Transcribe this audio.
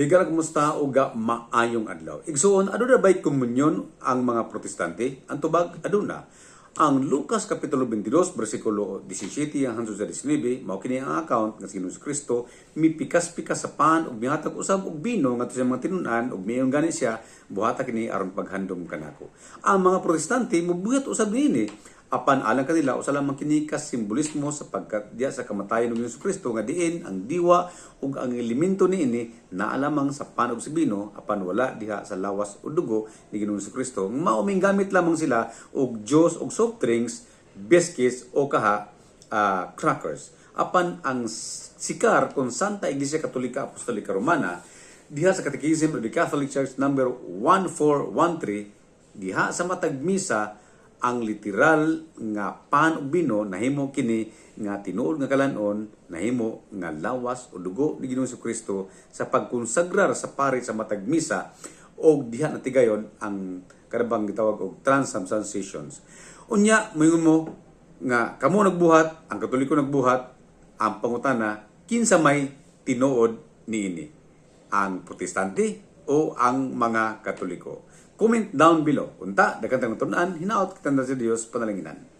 Higa kumusta o ga maayong adlaw. Igsuon, ano na ba'y komunyon ang mga protestante? Ang tubag, aduna. Ang Lucas Kapitulo 22, versikulo 17 hanggang sa 19, mao kini ang account nga si Hesus Kristo mipikas-pikas sa pan ug mihatag usab og bino ngadto sa mga tinunan ug miyon gani siya buhata kini aron paghandom kanako. Ang mga protestante mobuhat usab niini apan alang kanila usa lamang kini ka simbolismo sa pagkadya sa kamatayon ng Hesus Kristo nga diin ang diwa ug ang elemento niini naa lamang sa pan ug sa bino apan wala diha sa lawas o dugo ni Ginoong Hesus Kristo. Mauming gamit lamang sila og Dios og soft drinks biscuits o kaha ah, crackers. Apan ang sikar kung Santa Iglesia Katolika Apostolika Romana diha sa Catechism of the Catholic Church number 1413 diha sa matag misa ang literal nga pan ug bino nahimo kini nga tinuod nga kalanon nahimo nga lawas o dugo ni Ginoong Kristo sa pagkonsagrar sa pari sa matag misa og diha natigayon ang karabang gitawag og transubstantiations. Unya moingon mo nga kamo nagbuhat, ang Katoliko nagbuhat, ang pangutana kinsa may tinuod niini ang protestante o ang mga katoliko. Comment down below. Unta, daghang tunan hinaot kita sa Dios panalanginan.